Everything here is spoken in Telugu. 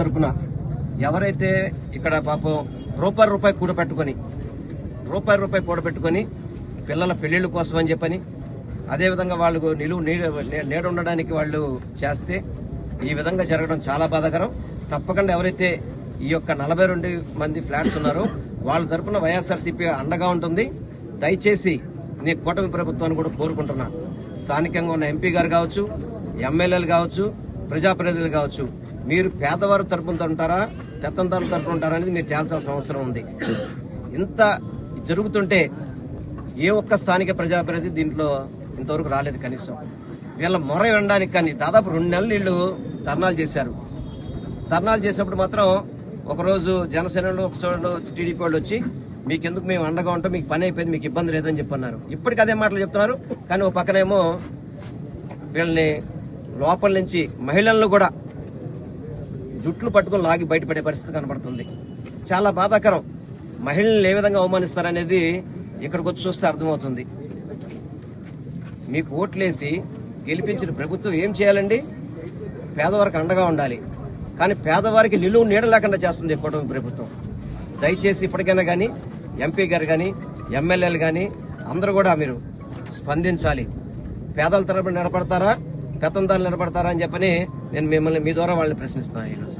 తరపున ఎవరైతే ఇక్కడ పాపం రూపాయి రూపాయి కూడబెట్టుకొని రూపాయి రూపాయి కూడబెట్టుకొని పిల్లల పెళ్ళిళ్ళ కోసం అని చెప్పని అదేవిధంగా వాళ్ళు నిలువు నీడ నీడ ఉండడానికి వాళ్ళు చేస్తే ఈ విధంగా జరగడం చాలా బాధాకరం. తప్పకుండా ఎవరైతే ఈ యొక్క నలభై రెండు మంది ఫ్లాట్స్ ఉన్నారో వాళ్ళ తరపున వైఎస్ఆర్సీపీ అండగా ఉంటుంది. దయచేసి నేను కూటమి ప్రభుత్వాన్ని కూడా కోరుకుంటున్నా. స్థానికంగా ఉన్న ఎంపీ గారు కావచ్చు ఎమ్మెల్యేలు కావచ్చు ప్రజాప్రతినిధులు కావచ్చు మీరు పేదవారి తరపున ఉంటారా పెత్తందారుల తరపున ఉంటారా అనేది మీరు తేల్చాల్సిన అవసరం ఉంది. ఇంత జరుగుతుంటే ఏ ఒక్క స్థానిక ప్రజాప్రతినిధి దీంట్లో ఇంతవరకు రాలేదు కనీసం. వీళ్ళ మొర వినడానికి కానీ దాదాపు రెండు నెలలు వీళ్ళు ధర్నాలు చేశారు. ధర్నాలు చేసినప్పుడు మాత్రం ఒకరోజు జనసేనలో ఒక చోట టీడీపీ వాళ్ళు వచ్చి మీకు ఎందుకు మేము అండగా ఉంటాం మీకు పని అయిపోయింది మీకు ఇబ్బంది లేదని చెప్పన్నారు. ఇప్పటికి అదే మాటలు చెప్తున్నారు. కానీ ఒక పక్కనేమో వీళ్ళని లోపల నుంచి మహిళలను కూడా జుట్లు పట్టుకొని లాగి బయటపడే పరిస్థితి కనబడుతుంది. చాలా బాధాకరం. మహిళల్ని ఏ విధంగా అవమానిస్తారనేది ఇక్కడికి వచ్చి చూస్తే అర్థమవుతుంది. మీకు ఓట్లేసి గెలిపించిన ప్రభుత్వం ఏం చేయాలండి? పేదవారికి అండగా ఉండాలి. కానీ పేదవారికి నిలువు నీడ లేకుండా చేస్తుంది ఈ కూటమి ప్రభుత్వం. దయచేసి ఇప్పటికైనా కానీ ఎంపీ గారు కానీ ఎమ్మెల్యేలు కానీ అందరూ కూడా మీరు స్పందించాలి. పేదల తరపున నిలబడతారా? పెత్తందారులు నిలబడతారా అని చెప్పని నేను మిమ్మల్ని మీ ద్వారా వాళ్ళని ప్రశ్నిస్తాను ఈరోజు.